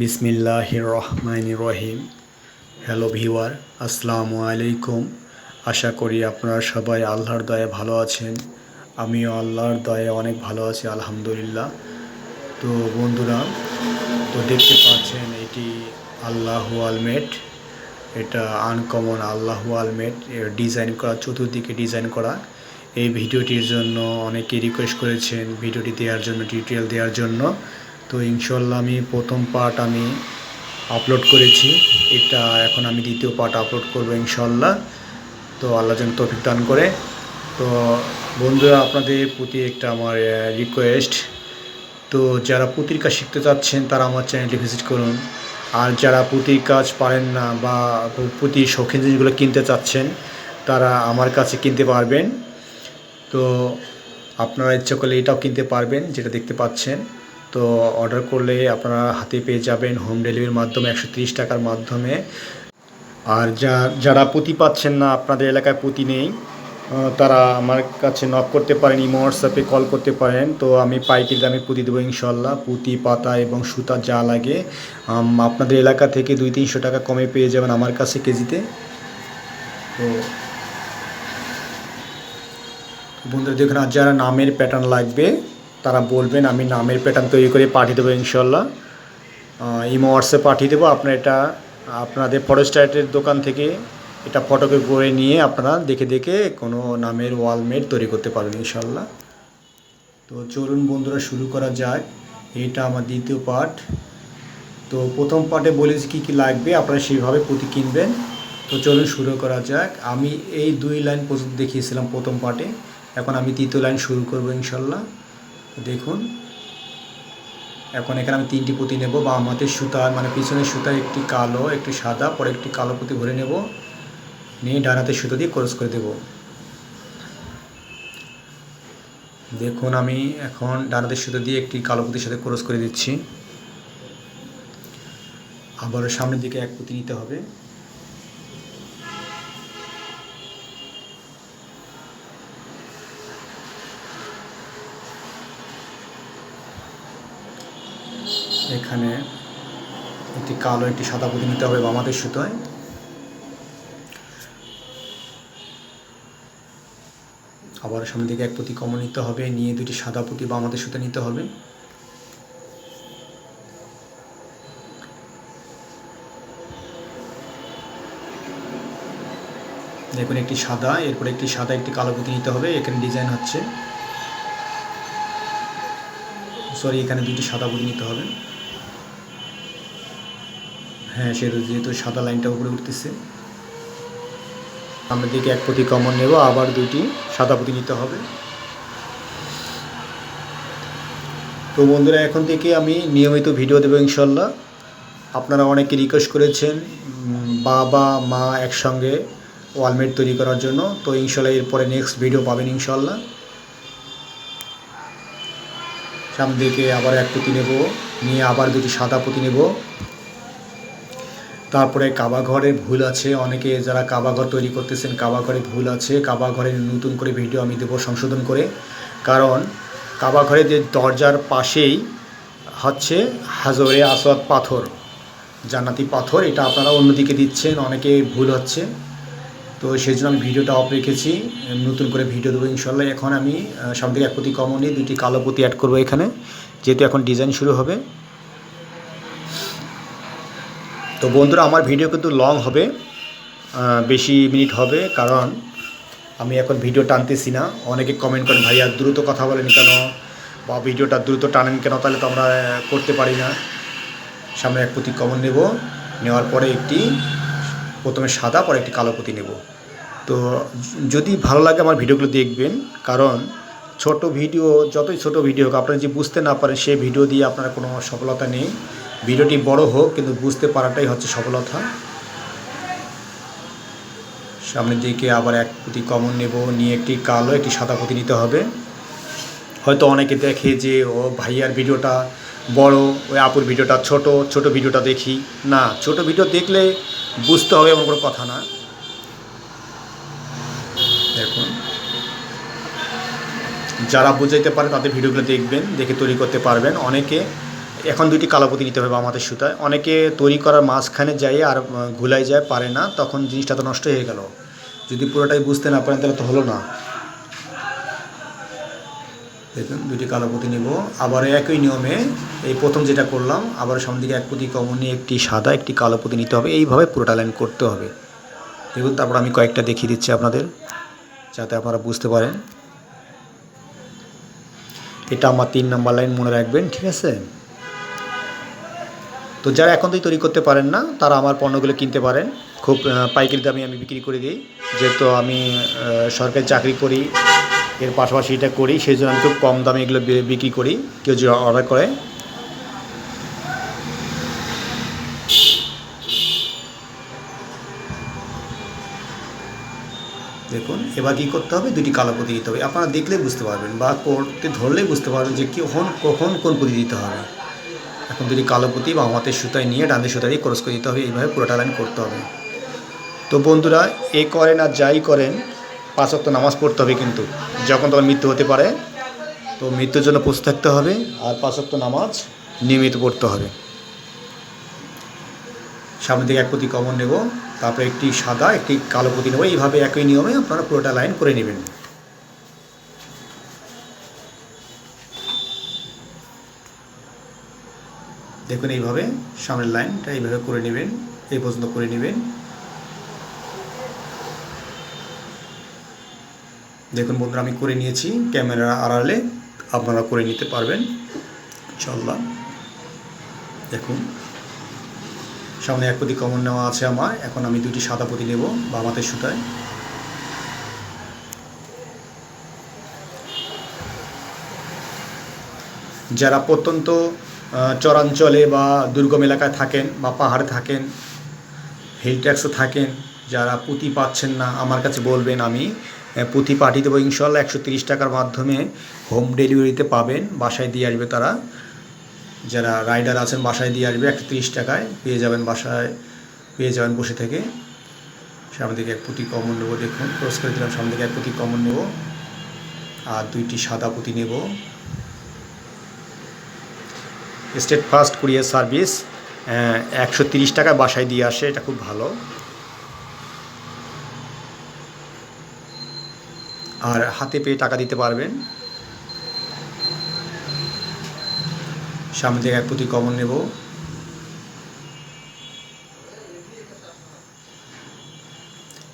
বিসমিল্লাহ রহমান রহিম হ্যালো ভিওয়ার আসসালামু আলাইকুম। আশা করি আপনারা সবাই আল্লাহর দয়ে ভালো আছেন। আমিও আল্লাহর দয়ে অনেক ভালো আছি, আলহামদুলিল্লাহ। তো বন্ধুরা, তো দেখতে পাচ্ছেন এটি আল্লাহ আলমেট। এটা আনকমন আল্লাহ আলমেট। ডিজাইন করা, চতুর্দিকে ডিজাইন করা। এই ভিডিওটির জন্য অনেকে রিকোয়েস্ট করেছেন, ভিডিওটি দেওয়ার জন্য টিউটোরিয়াল দেওয়ার জন্য। তো ইনশাল্লাহ আমি প্রথম পার্ট আমি আপলোড করেছি। এটা এখন আমি দ্বিতীয় পার্ট আপলোড করব ইনশাল্লাহ তো আল্লাহ যেন তৌফিক দান করে। তো বন্ধুরা, আপনাদের প্রতি একটা আমার রিকোয়েস্ট তো যারা পুঁতির কাজ শিখতে চাচ্ছেন, তারা আমার চ্যানেলটি ভিজিট করুন। আর যারা পুঁতির কাজ পারেন না বা পুঁতির শৌখিন জিনিসগুলো কিনতে চাচ্ছেন, তারা আমার কাছে কিনতে পারবেন। তো আপনারা ইচ্ছা করলে এটাও কিনতে পারবেন, যেটা দেখতে পাচ্ছেন। তো অর্ডার করলে আপনারা হাতে পেয়ে যাবেন হোম ডেলিভারির মাধ্যমে একশো টাকার মাধ্যমে। আর যা, যারা পুঁতি পাচ্ছেন না, আপনাদের এলাকায় পুঁতি নেই তারা আমার কাছে নক করতে পারেন ইমো হোয়াটসঅ্যাপে কল করতে পারেন। তো আমি পাইকারি দামে পুঁতি দেবো ইনশাল্লাহ পুঁতি, পাতা এবং সুতা যা লাগে আপনাদের এলাকা থেকে দুই তিনশো টাকা কমে পেয়ে যাবেন আমার কাছে কেজিতে। তো বন্ধুরা, দেখুন আর যারা নামের প্যাটার্ন লাগবে তারা বলবেন, আমি নামের প্যাটার্ন তৈরি করে পাঠিয়ে দেবো ইনশাল্লাহ ইমো হোয়াটসঅ্যাপ পাঠিয়ে দেবো। আপনার এটা, আপনাদের ফরেস্টাইটের দোকান থেকে এটা ফটোকে করে নিয়ে আপনারা দেখে দেখে কোনো নামের ওয়ালমেট তৈরি করতে পারবেন ইনশাল্লাহ তো চলুন বন্ধুরা, শুরু করা যাক। এটা আমার দ্বিতীয় পার্ট তো প্রথম পার্টে বলেছি কী কী লাগবে, আপনারা সেইভাবে পুঁতি কিনবেন। তো চলুন শুরু করা যাক। আমি এই দুই লাইন পর্যন্ত দেখিয়েছিলাম প্রথম পার্টে এখন আমি তৃতীয় লাইন শুরু করব ইনশাল্লাহ দেখুন। এখন এখানে আমি তিনটি পুঁতি নেব, বা আমাদের সুতা মানে পিছনের সুতা, একটি কালো, একটি সাদা, পরে একটি কালো পুঁতি ভরে নেব। নিয়ে ডান হাতের সুতো দিয়ে ক্রস করে দেব। দেখুন, আমি এখন ডান হাতের সুতো দিয়ে একটি কালো পুঁতির সাথে ক্রস করে দিচ্ছি। আবারও সামনের দিকে এক পুঁতি নিতে হবে। এখানে একটি কালো, একটি সাদা পুঁতি নিতে হবে বামাদের সুতোয়। আবার সামনের দিকে এক পুঁতি কমন নিতে হবে, নিয়ে দুটি সাদা পুঁতি বামাদের সুতো নিতে হবে। দেখুন, একটি সাদা, এরপর একটি সাদা, একটি কালো পুঁতি নিতে হবে। এখানে ডিজাইন হচ্ছে, সরি, এখানে দুটি সাদা পুঁতি নিতে হবে। হ্যাঁ সেহেতু যেহেতু সাদা লাইনটা উপরে উঠতেছে। সামনের দিকে এক পুঁতি কমন নেব, আবার দুটি সাদা পুঁতি নিতে হবে। তো বন্ধুরা, এখন থেকে আমি নিয়মিত ভিডিও দেবো ইনশাল্লাহ আপনারা অনেকে রিকোয়েস্ট করেছেন বাবা, মা একসঙ্গে ওয়ালমেট তৈরি করার জন্য। তো ইনশাল্লাহ এরপরে নেক্সট ভিডিও পাবেন ইনশাল্লাহ সামনের দিকে আবার এক পুঁতি নেব, নিয়ে আবার দুটি সাদা পুঁতি নেব। তারপরে কাবা ঘরে ভুল আছে, অনেকে যারা কাবা ঘর তৈরি করতেছেন কাবা ঘরে ভুল আছে কাবা ঘরে নতুন করে ভিডিও আমি দেবো সংশোধন করে। কারণ কাবা ঘরে যে দরজার পাশেই হচ্ছে হাজরে আসওয়াদ পাথর, জান্নাতি পাথর, এটা আপনারা অন্যদিকে দিচ্ছেন, অনেকে ভুল হচ্ছে। তো সেই জন্য আমি ভিডিওটা অফ রেখেছি, নতুন করে ভিডিও দেবো ইনশাল্লাহ এখন আমি সামনে এক পুঁতি কমন নিয়ে দুটি কালো পুঁতি অ্যাড করব এখানে, যেহেতু এখন ডিজাইন শুরু হবে। তো বন্ধুরা, আমার ভিডিও কিন্তু লং হবে বেশি মিনিট হবে, কারণ আমি এখন ভিডিও টানতেছি না। অনেকে কমেন্ট করেন, ভাইয়া, দ্রুত কথা বলেন কেন? বা ভিডিওটা দ্রুত টানেন কেন? তাহলে তো আমরা করতে পারি না। সামনে এক পুঁতি কমন নেব। নেওয়ার পরে একটি, প্রথমে সাদা, পরে একটি কালো পুঁতি নেব। তো যদি ভালো লাগে আমার ভিডিওগুলো দেখবেন, কারণ ছোট ভিডিও যতই ছোট ভিডিও হোক, আপনারা যে বুঝতে না পারেন সেই ভিডিও দিয়ে আপনার কোনো সফলতা নেই। ভিডিওটি বড় হোক, কিন্তু বুঝতে পারাটাই হচ্ছে সফলতা। সামনের দিকে আবার এক পুঁতি কমন নেব, নিয়ে একটি কালো, একটি সাদা পুঁতি নিতে হবে। হয়তো অনেকে দেখে যে, ও ভাইয়ার ভিডিওটা বড় ওই আপুর ভিডিওটা ছোট ছোট ভিডিওটা দেখি। না, ছোট ভিডিও দেখলে বুঝতে হবে এমন কোনো কথা না। দেখুন। যারা বুঝাইতে পারে, তাদের ভিডিওগুলো দেখবেন, দেখে তৈরি করতে পারবেন। অনেকে এখন দুটি কালো পুঁতি নিতে হবে আমাদের সুতায়। অনেকে তৈরি করার মাঝখানে যাই আর ঘুলাই যায়, পারে না, তখন জিনিসটা তো নষ্ট হয়ে গেল। যদি পুরোটাই বুঝতে না পারেন, তাহলে তো হলো না। দেখুন দুটি কালো পুঁতি নিব আবার একই নিয়মে এই প্রথম যেটা করলাম, আবার সামনে দিকে এক পুঁতি কমন একটি সাদা, একটি কালো পুঁতি নিতে হবে। এইভাবে পুরোটা লাইন করতে হবে। দেখুন, তারপর আমি কয়েকটা দেখিয়ে দিচ্ছি আপনাদের, যাতে আপনারা বুঝতে পারেন। এটা আমার তিন নাম্বার লাইন মনে রাখবেন, ঠিক আছে? তো যারা এখন থেকে তৈরি করতে পারেন না, তারা আমার পণ্যগুলো কিনতে পারেন। খুব পাইকারি দামে আমি বিক্রি করে দিই। যেহেতু আমি সরকারি চাকরি করি, এর পাশাপাশি এটা করি সেই জন্য আমি খুব কম দামে এগুলো বিক্রি করি, কেউ যদি অর্ডার করে। দেখুন, এবার কী করতে হবে? দুটি কালো পুঁতি দিতে হবে। আপনারা দেখলে বুঝতে পারবেন বা করতে ধরলেই বুঝতে পারবেন যে কখন কখন কোন পুঁতি দিতে হবে। দুটি কালো পুঁতি বা আমাদের সুতায় নিয়ে ডান্দি সুতা দিয়ে ক্রস করে দিতে হবে। এইভাবে পুরোটা লাইন করতে হবে। তো বন্ধুরা, এ করেন আর যাই করেন, পাঁচ ওয়াক্ত নামাজ পড়তে হবে কিন্তু। যখন তখন মৃত্যু হতে পারে, তো মৃত্যুর জন্য প্রস্তুত থাকতে হবে আর পাঁচ ওয়াক্ত নামাজ নিয়মিত পড়তে হবে। সামনে দিকে এক পুঁতি কমন নেব, তারপরে একটি সাদা, একটি কালো পুঁতি নেব। এইভাবে একই নিয়মে আপনারা পুরোটা লাইন করে নেবেন। দেখুন এইভাবে, সামনের লাইনটা এইভাবে করে নেবেন, এই পর্যন্ত করে নেবেন। দেখুন বন্ধুরা, আমি করে নিয়েছি, ক্যামেরা আড়ালে আপনারা করে নিতে পারবেন চললাম দেখুন, সামনে এক প্রতি কমন নেওয়া আছে আমার, এখন আমি দুটি সাদা পুঁতি নেব বা আমাদের সুতায়। যারা প্রত্যন্ত চরাঞ্চলে বা দুর্গম এলাকায় থাকেন বা পাহাড়ে থাকেন হিল ট্যাক্সে থাকেন, যারা পুঁতি পাচ্ছেন না, আমার কাছে বলবেন আমি পুঁতি পাঠিয়ে দেবো ইনশাল্লাহ একশো তিরিশ টাকার মাধ্যমে হোম ডেলিভারিতে পাবেন, বাসায় দিয়ে আসবে তারা। যারা রাইডার আছেন, বাসায় দিয়ে আসবে, একশো তিরিশ টাকায় পেয়ে যাবেন বাসায়, পেয়ে যাবেন বসে থেকে। সামনে দিকে এক পুঁতি কমন নেব, দেখুন ক্রস করে দিলাম, সামনে দিকে এক পুঁতি কমন নেব। আর দুইটি সাদা পুঁতি নেব। স্টেট ফার্স্ট কুরিয়ার সার্ভিস একশো তিরিশ টাকায় বাসায় দিয়ে আসে, এটা খুব ভালো। আর হাতে পেয়ে টাকা দিতে পারবেন। সামনে থেকে এক পুঁতি কমন নেব।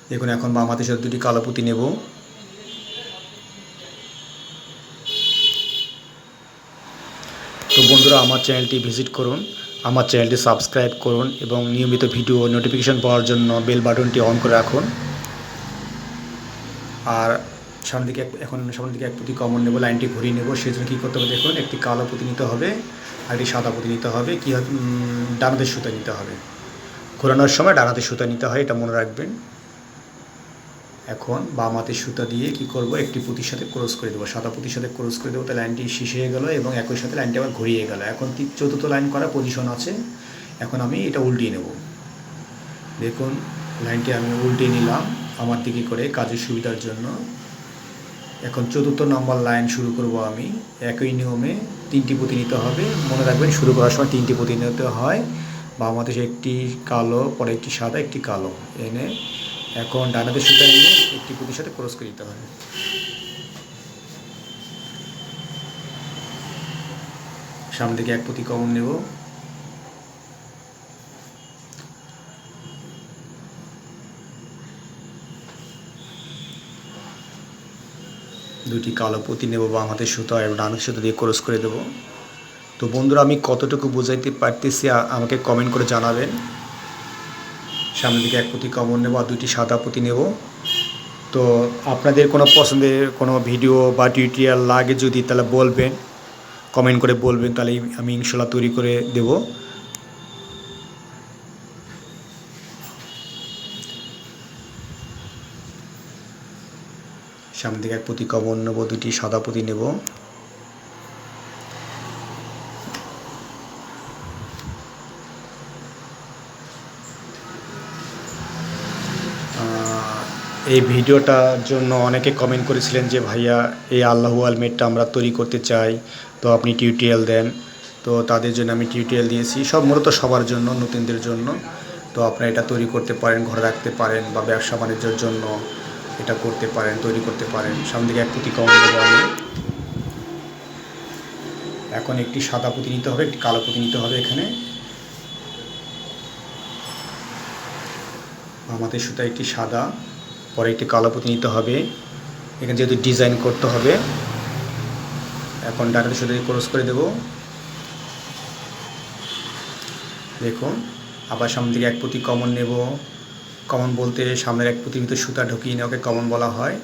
দেখুন, এখন বাম হাতের সাথে দুটি কালো পুঁতি নেব। বন্ধুরা আমার চ্যানেলটি ভিজিট করুন আমার চ্যানেলটি সাবস্ক্রাইব করুন এবং নিয়মিত ভিডিও নোটিফিকেশন পাওয়ার জন্য বেল বাটনটি অন করে রাখুন। আর সামনের দিকে এখন সামনের দিকে এক পুঁতি কমন নেব লাইনটি ঘুরিয়ে নেব। সেই জন্য কী করতে হবে দেখুন একটি কালো পুঁতি নিতে হবে আর একটি সাদা পুঁতি নিতে হবে। কী উম, সুতা নিতে হবে। ঘোরানোর সময় ডান হাতের সুতা নিতে হয় এটা মনে রাখবেন। এখন বাম হাতের সুতা দিয়ে কি করব? একটি পুঁতির সাথে ক্রস করে দেবো। সাদা পুঁতির সাথে ক্রস করে দেবো, তাহলে লাইনটি শেষ হয়ে গেল এবং একই সাথে লাইনটি আবার ঘুরিয়ে গেল। এখন চতুর্থ লাইন করা পজিশন আছে। এখন আমি এটা উল্টিয়ে নেব। দেখুন, লাইনটি আমি উল্টিয়ে নিলাম। আমার দিকে করে কাজের সুবিধার জন্য। এখন চতুর্থ নম্বর লাইন শুরু করব আমি। একই নিয়মে তিনটি পুঁতি নিতে হবে। মনে রাখবেন, শুরু করার সময় তিনটি পুঁতি নিতে হয়। বা আমাদের একটি কালো, পরে একটি সাদা, একটি কালো। এনে এখন ডানাদের সুতা নিয়ে একটি পুঁতির সাথে ক্রস করে দিতে হবে। সামনে থেকে এক পুঁতি কমন নেব। দুটি কালো পুঁতি নেব বা আমাদের সুতো এবং ডানের সুতা দিয়ে ক্রস করে দেবো। তো বন্ধুরা, আমি কতটুকু বোঝাইতে পারতেছি আমাকে কমেন্ট করে জানাবেন। সামনের দিকে এক পুঁতি কমন নেব আর দুটি সাদা পুঁতি নেব। তো আপনাদের কোনো পছন্দের কোনো ভিডিও বা টিউটোরিয়াল লাগে যদি তাহলে বলবেন কমেন্ট করে বলবেন, তাহলে আমি ইনশাল্লাহ তৈরি করে দেব। সামনে দিকে এক পুঁতি কমন নেব দুটি সাদা পুঁতি নেব। এই ভিডিওটার জন্য অনেকে কমেন্ট করেছিলেন যে, ভাইয়া, এই আল্লাহু আলমেটটা আমরা তৈরি করতে চাই, তো আপনি টিউটোরিয়াল দেন। তো তাদের জন্য আমি টিউটোরিয়াল দিয়েছি। সব মূলত সবার জন্য, নতুনদের জন্য। তো আপনারা এটা তৈরি করতে পারেন, ঘরে রাখতে পারেন বা ব্যবসা বাণিজ্যের জন্য এটা করতে পারেন, তৈরি করতে পারেন। সামনে দিকে এক পুঁতি কম নেব আমি এখন একটি সাদা পুঁতি নিতে হবে, একটি কালো পুঁতি নিতে হবে এখানে। আমাদের সুতা একটি সাদা। পরে একটি কালো পুঁতি নিতে হবে। এখানে যেহেতু ডিজাইন করতে হবে, এখন ডাটাতে সুতা ক্রস করে দেব। দেখুন, আবার সামনে থেকে এক পুঁতি কমন নেব। কমন বলতে সামনের এক পুঁতির ভিতরে সুতা ঢুকিয়ে নেওয়াকে কমন বলা হয়।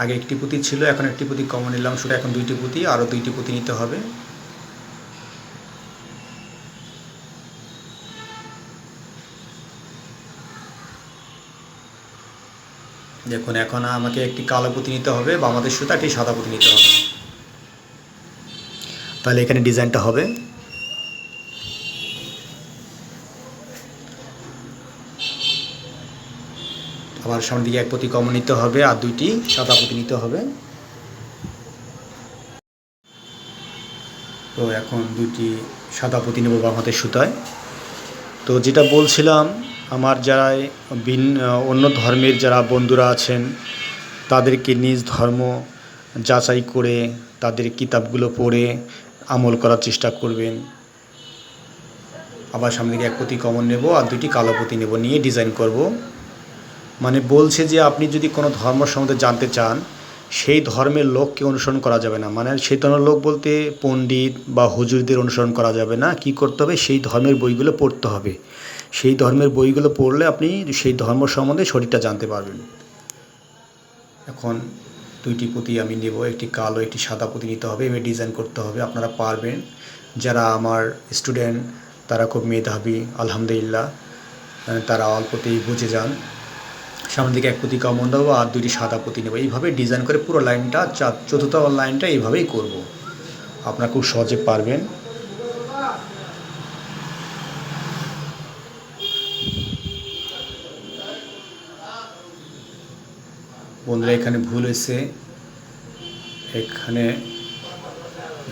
আগে একটি পুঁতি ছিল, এখন একটি পুঁতি কমন নিলাম। সুতা এখন দুইটি পুঁতি, আরও দুইটি পুঁতি নিতে হবে। দেখুন, এখন আমাকে একটি কালো পুঁতি নিতে হবে বা আমাদের সুতা একটি সাদা পুঁতি নিতে হবে। তাহলে এখানে ডিজাইনটা হবে। আবার সামনের দিকে এক পুঁতি কমন নিতে হবে আর দুইটি সাদা পুঁতি নিতে হবে। তো এখন দুইটি সাদা পুঁতি নেব বাম হাতের সুতায়। তো যেটা বলছিলাম আমার যারা ভিন্ন অন্য ধর্মের যারা বন্ধুরা আছেন, তাদেরকে নিজ ধর্ম যাচাই করে তাদের কিতাবগুলো পড়ে আমল করার চেষ্টা করবেন। আবার সামনে এক পুঁতি কমন নেব আর দুটি কালো পুঁতি নেব, নিয়ে ডিজাইন করব। মানে বলছে যে আপনি যদি কোনো ধর্ম সম্বন্ধে জানতে চান, সেই ধর্মের লোককে অনুসরণ করা যাবে না। মানে সেই ধর্মের লোক বলতে পণ্ডিত বা হুজুরদের অনুসরণ করা যাবে না। কি করতে হবে? সেই ধর্মের বইগুলো পড়তে হবে। সেই ধর্মের বইগুলো পড়লে আপনি সেই ধর্ম সম্বন্ধে শরীরটা জানতে পারবেন। এখন দুইটি পুঁতি আমি নেব, একটি কালো, একটি সাদা পুঁতি নিতে হবে, এবার ডিজাইন করতে হবে। আপনারা পারবেন। যারা আমার স্টুডেন্ট তারা খুব মেধাবী, আলহামদুলিল্লাহ। তারা অল্পতেই বুঝে যান। সামনের দিকে এক পুঁতি কমন দেবো আর দুইটি সাদা পুঁতি নেব। এইভাবে ডিজাইন করে পুরো লাইনটা চতুর্থ লাইনটা এইভাবেই করব। আপনারা খুব সহজে পারবেন। বন্ধুরা, এখানে ভুল হয়েছে। এখানে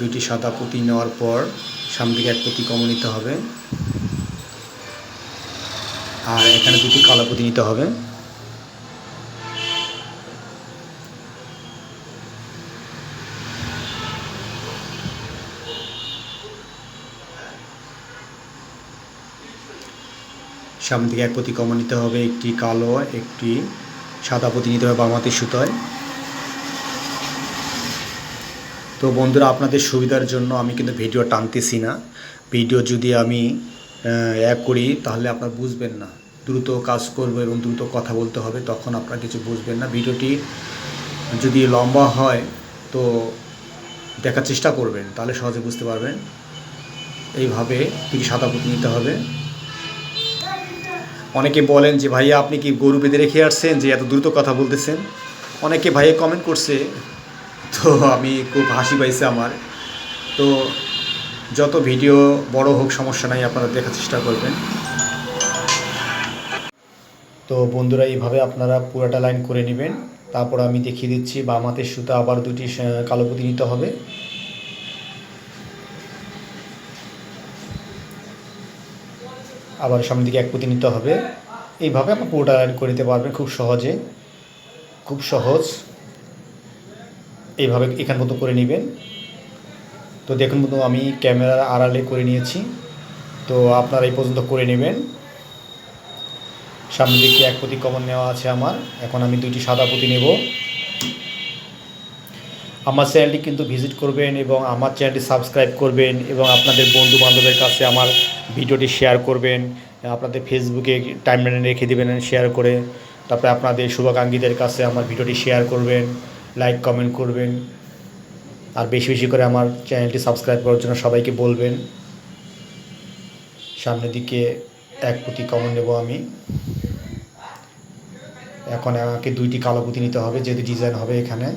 দুটি সাদা পুঁতি নেওয়ার পর সামনে এক পুঁতি কমন নিতে হবে। আর এখানে দুটি কালো পুঁতি নিতে হবে। সামনে এক পুঁতি কমন নিতে হবে, একটি কালো, একটি সাদা পুঁতি নিতে হবে বামাতের সুতোয় তো বন্ধুরা, আপনাদের সুবিধার জন্য আমি কিন্তু ভিডিও টানতেছি না। ভিডিও যদি আমি এক করি, তাহলে আপনারা বুঝবেন না। দ্রুত কাজ করব এবং দ্রুত কথা বলতে হবে, তখন আপনারা কিছু বুঝবেন না। ভিডিওটি যদি লম্বা হয়, তো দেখার চেষ্টা করবেন, তাহলে সহজে বুঝতে পারবেন। এইভাবে দুটি সাদা পুঁতি নিতে হবে। অনেকে বলেন যে ভাইয়া আপনি কি গরু বেঁধে রেখে আসছেন যে এত দ্রুত কথা বলতেছেন? অনেকে ভাইয়া কমেন্ট করছে তো আমি খুব হাসি পাইছে আমার। তো যত ভিডিও বড় হোক সমস্যা নাই আপনারা দেখার চেষ্টা করবেন। তো বন্ধুরা এইভাবে আপনারা পুরোটা লাইন করে নেবেন। তারপর আমি দেখিয়ে দিচ্ছি বাম হাতের সুতা আবার দুটি আহ, কালো পুঁতি নিতে হবে। আবার সামনের দিকে এক পুঁতি নিতে হবে। এইভাবে আপনার পুরোটা করে নিতে পারবেন খুব সহজে। খুব সহজ। এইভাবে এখান মতো করে নেবেন। তো দেখুন মতো আমি ক্যামেরার আড়ালে করে নিয়েছি। তো আপনারা এই পর্যন্ত করে নেবেন। সামনের দিকে এক পুঁতি কমন নেওয়া আছে আমার। এখন আমি দুইটি সাদা পুঁতি নেব। আমার চ্যানেলটি কিন্তু ভিজিট করবেন এবং আমার চ্যানেলটি সাবস্ক্রাইব করবেন এবং আপনাদের বন্ধু বান্ধবের কাছে আমার ভিডিওটি শেয়ার করবেন, আপনাদের ফেসবুকে টাইমলাইনে রেখে দেবেন শেয়ার করে, তারপরে আপনাদের শুভাকাঙ্ক্ষীদের কাছে আমার ভিডিওটি শেয়ার করবেন লাইক কমেন্ট করবেন, আর বেশি বেশি করে আমার চ্যানেলটি সাবস্ক্রাইব করার জন্য সবাইকে বলবেন। সামনের দিকে এক পুঁতি কমন নেব আমি। এখন আমাকে দুইটি কালো পুঁতি নিতে হবে, যেহেতু ডিজাইন হবে এখানে।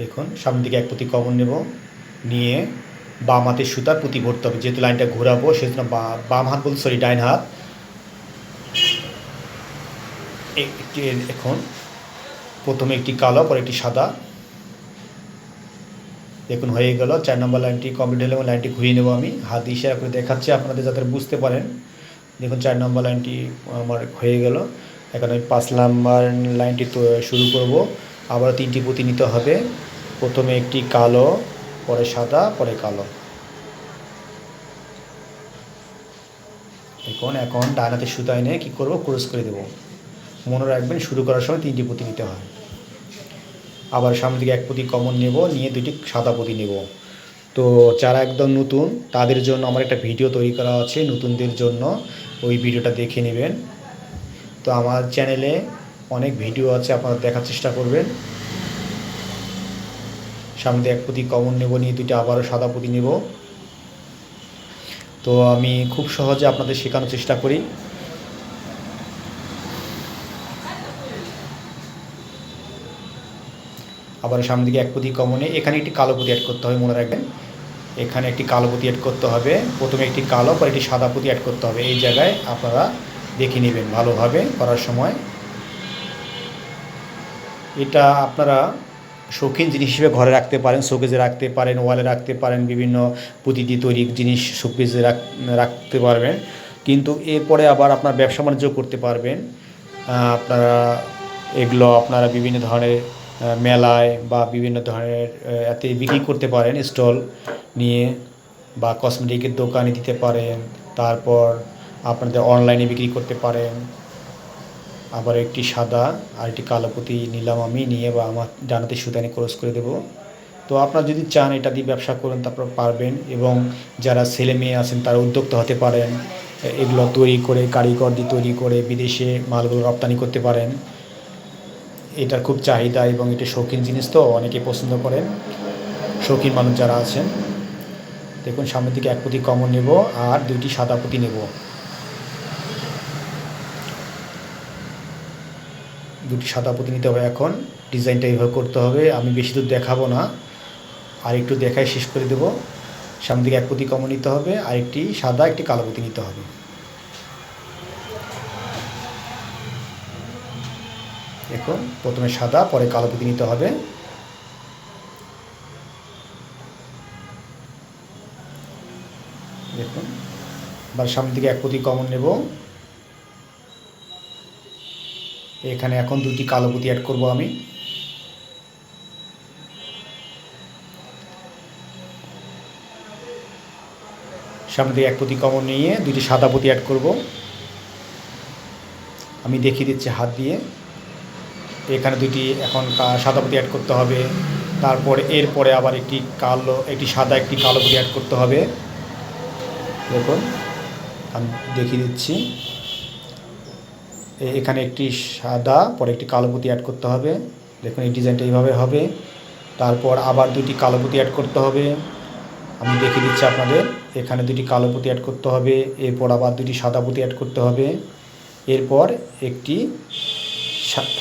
দেখুন, সামনের দিকে এক পুঁতি কমন নেব। নিয়ে বাম হাতের সুতার পুঁতি ভরতে হবে। যেহেতু লাইনটা ঘোরাবো, সেজন্য বাম হাত বলতে সরি ডাইন হাত। এখন প্রথমে একটি কালো, পরে একটি সাদা। দেখুন, হয়ে গেল। চার নম্বর লাইনটি কমপ্লিট হলে এবং লাইনটি ঘুরিয়ে নেব আমি। হাত ইশারা করে দেখাচ্ছি আপনাদের যাতে বুঝতে পারেন। দেখুন, চার নম্বর লাইনটি আমার হয়ে গেল। এখন আমি পাঁচ নম্বর লাইনটি শুরু করব। আবার তিনটি পুঁতি নিতে হবে। প্রথমে একটি কালো, পরে সাদা, পরে কালো। এখন এখন ডান হাতে সুতা এনে কী করব? ক্রস করে দেবো। মনে রাখবেন, শুরু করার সময় তিনটি পুঁতি নিতে হয়। আবার সামনে দিকে এক পুঁতি কমন নেব, নিয়ে দুটি সাদা পুঁতি নেব। তো যারা একদম নতুন, তাদের জন্য আমার একটা ভিডিও তৈরি করা আছে নতুনদের জন্য। ওই ভিডিওটা দেখে নেবেন। তো আমার চ্যানেলে অনেক ভিডিও আছে, আপনারা দেখার চেষ্টা করবেন। সামনে এক পুঁতি কমন নেব, নিয়ে দুইটা আবারও সাদা পুঁতি নেব। তো আমি খুব সহজে আপনাদের শেখানোর চেষ্টা করি। আবার সামনে দিকে এক পুঁতি কমনে, এখানে একটি কালো পুঁতি অ্যাড করতে হবে, মনে রাখবেন। এখানে একটি কালো পুঁতি অ্যাড করতে হবে, প্রথমে একটি কালো, পরে একটি সাদা পুঁতি অ্যাড করতে হবে। এই জায়গায় আপনারা দেখে নেবেন ভালোভাবে করার সময়। এটা আপনারা শৌখিন জিনিস হিসেবে ঘরে রাখতে পারেন, শোকেজে রাখতে পারেন, ওয়ালে রাখতে পারেন, বিভিন্ন প্রতিটি তৈরি জিনিস শোকেজে রাখতে পারবেন। কিন্তু এরপরে আবার আপনার ব্যবসা বাণিজ্য করতে পারবেন। আপনারা এগুলো আপনারা বিভিন্ন ধরনের মেলায় বা বিভিন্ন ধরনের এতে বিক্রি করতে পারেন, স্টল নিয়ে বা কসমেটিকের দোকানে দিতে পারেন। তারপর আপনাদের অনলাইনে বিক্রি করতে পারেন। আবার একটি সাদা আর একটি কালো পুঁতি নিলাম আমি, নিয়ে বা আমার ডানাতে সুতানি ক্রস করে দেবো। তো আপনারা যদি চান এটা দিয়ে ব্যবসা করেন, তারপর পারবেন এবং যারা ছেলে মেয়ে আছেন, তারা উদ্যোক্তা হতে পারেন, এগুলো তৈরি করে, কারিগর দিয়ে তৈরি করে বিদেশে মালগুলো রপ্তানি করতে পারেন। এটার খুব চাহিদা এবং এটা শৌখিন জিনিস তো, অনেকে পছন্দ করেন। শৌখিন মানুষ যারা আছেন, দেখুন সামনের দিকে এক পুঁতি কমন নেব আর দুইটি সাদা পুঁতি নেব। দুটি সাদা পুঁতি নিতে হবে এখন। ডিজাইনটা এইভাবে করতে হবে। আমি বেশি দূর দেখাবো না। আর একটু দেখাই শেষ করে দেবো। সামনে দিকে এক পুঁতি কমন নিতে হবে। আর একটি সাদা, একটি কালো পুঁতি নিতে হবে। দেখুন, প্রথমে সাদা, পরে কালো পুঁতি নিতে হবে। দেখুন, এবার সামনে দিকে এক পুঁতি কমন নেব। এখানে এখন দুটি কালো পুঁতি অ্যাড করব আমি। সামনে দিয়ে এক পুঁতি কমন নিয়ে দুটি সাদা পুঁতি অ্যাড করব। আমি দেখিয়ে দিচ্ছি হাত দিয়ে। এখানে দুটি এখন সাদা পুঁতি অ্যাড করতে হবে। তারপর এরপরে আবার একটি কালো, একটি সাদা, একটি কালো পুঁতি অ্যাড করতে হবে। দেখুন, আমি দেখিয়ে দিচ্ছি। এখানে একটি সাদা, পরে একটি কালো পুঁতি অ্যাড করতে হবে। দেখুন, এই ডিজাইনটা এইভাবে হবে। তারপর আবার দুটি কালো পুঁতি অ্যাড করতে হবে। আমি দেখিয়ে দিচ্ছি আপনাদের। এখানে দুটি কালো পুঁতি অ্যাড করতে হবে। এরপর আবার দুটি সাদা পুঁতি অ্যাড করতে হবে। এরপর একটি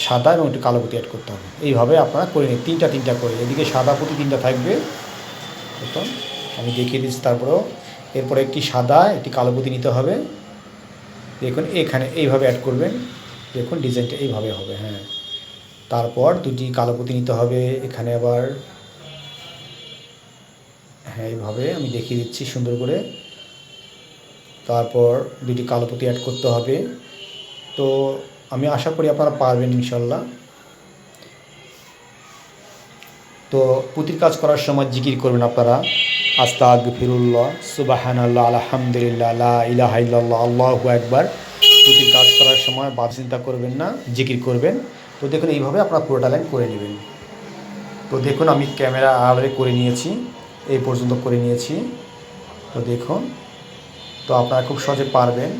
সাদা এবং একটি কালো পুঁতি অ্যাড করতে হবে। এইভাবে আপনারা করে নিন। তিনটা তিনটা করে। এদিকে সাদা পুঁতি তিনটা থাকবে। আমি দেখিয়ে দিচ্ছি, তারপরেও। এরপরে একটি সাদা, একটি কালো পুঁতি নিতে হবে। দেখুন, এখানে এইভাবে অ্যাড করবেন। দেখুন ডিজাইনটা এইভাবে হবে হ্যাঁ। তারপর দুটি কালো পুঁতি নিতে হবে, এখানে আবার। হ্যাঁ এইভাবে আমি দেখিয়ে দিচ্ছি সুন্দর করে। তারপর দুটি কালো পুঁতি অ্যাড করতে হবে। তো আমি আশা করি আপনারা পারবেন ইনশাল্লাহ। তো পুঁতির কাজ করার সময় জিকির করবেন আপনারা। আস্তাগ ফিরুল্লাহ সুবাহান আল্লাহ আলহামদুলিল্লাহ, লা ইলাহা আল্লাহু একবার পুঁতির কাজ করার সময় বাদ চিন্তা করবেন না, জিকির করবেন। তো দেখুন, এইভাবে আপনারা পুরোটা লাইন করে নেবেন। তো দেখুন, আমি ক্যামেরা আড়ে করে নিয়েছি, এই পর্যন্ত করে নিয়েছি। তো দেখুন, তো আপনারা খুব সহজে পারবেন।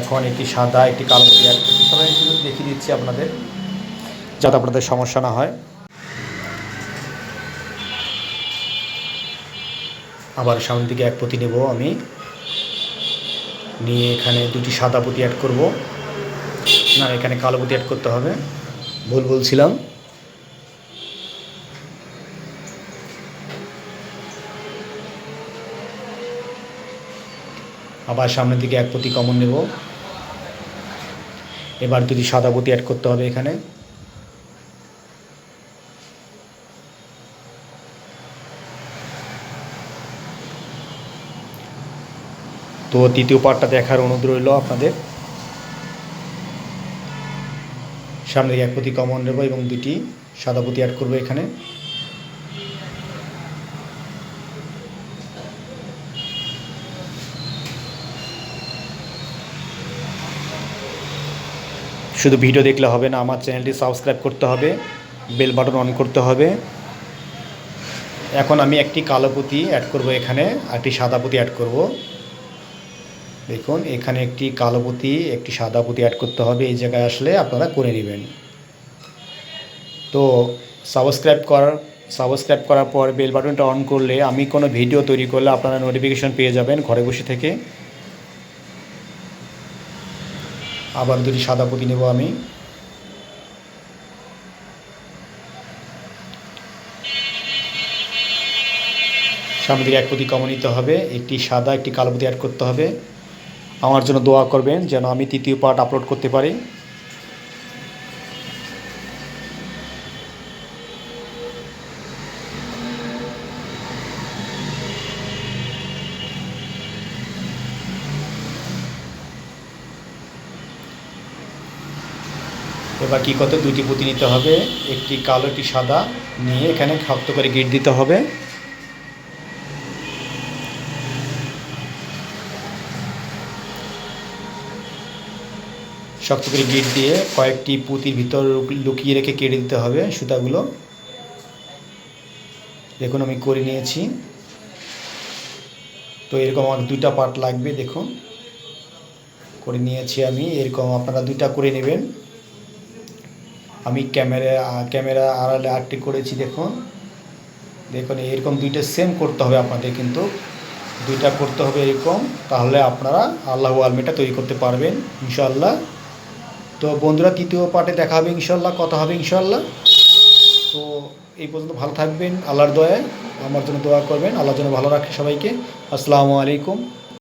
এখন একটি সাদা, একটি কালো দেখিয়ে দিচ্ছি আপনাদের, যাতে আপনাদের সমস্যা না হয়। আবার সামনের দিকে এক পুঁতি নেব আমি। নিয়ে এখানে দুটি সাদা পুঁতি অ্যাড করব। না, এখানে কালো পুঁতি অ্যাড করতে হবে। ভুল বলছিলাম। আবার সামনের দিকে এক পুঁতি কমন নেব। এবার দুটি সাদা পুঁতি অ্যাড করতে হবে এখানে। তো তৃতীয় পার্টটা দেখার অনুরোধ রইল আপনাদের। সামনে এক পুঁতি কমন নেব এবং দুটি সাদা পুঁতি অ্যাড করব এখানে। শুধু ভিডিও দেখলে হবে না, আমার চ্যানেলটি সাবস্ক্রাইব করতে হবে বেল বাটন অন করতে হবে। এখন আমি একটি কালো পুঁতি অ্যাড করব এখানে একটি সাদা পুঁতি অ্যাড করব। দেখুন, এখানে একটি কালো পুঁতি, একটি সাদা পুঁতি অ্যাড করতে হবে। এই জায়গায় আসলে আপনারা করে নেবেন। তো সাবস্ক্রাইব করার সাবস্ক্রাইব করার পর বেল বাটনটা অন করলে আমি কোনো ভিডিও তৈরি করলে আপনারা নোটিফিকেশন পেয়ে যাবেন ঘরে বসে থেকে। আবার দুটি সাদা পুঁতি নেব আমি। সামনে দিকে এক পুঁতি কমন নিতে হবে, একটি সাদা, একটি কালো পুঁতি অ্যাড করতে হবে। আমার জন্য দোয়া করবেন যেন আমি তৃতীয় পার্ট আপলোড করতে পারি। এবার কী করতে? দুটি পুঁতি নিতে হবে, একটি কালো, একটি সাদা নিয়ে এখানে শক্ত করে গিট দিতে হবে। শক্ত করে গিট দিয়ে কয়েকটি পুঁতির ভিতর লুকিয়ে রেখে কেটে দিতে হবে সুতাগুলো। দেখুন আমি করে নিয়েছি। তো এরকম আমার দুইটা পার্ট লাগবে, দেখুন। করে নিয়েছি আমি, এরকম আপনারা দুইটা করে নেবেন। আমি ক্যামেরা ক্যামেরা আড়ালে আটটি করেছি, দেখুন। দেখুন, এরকম দুইটা সেম করতে হবে আপনাদের কিন্তু। দুইটা করতে হবে এরকম, তাহলে আপনারা আল্লাহ আলমিটা তৈরি করতে পারবেন ইনশাল্লাহ তো বন্ধুরা, তৃতীয় পার্টে দেখা হবে ইনশাল্লাহ, কথা হবে ইনশাল্লাহ। তো এই পর্যন্ত ভালো থাকবেন, আল্লাহর দয়ায়। আমার জন্য দোয়া করবেন, আল্লাহর জন্য ভালো রাখে সবাইকে। আসসালামু আলাইকুম।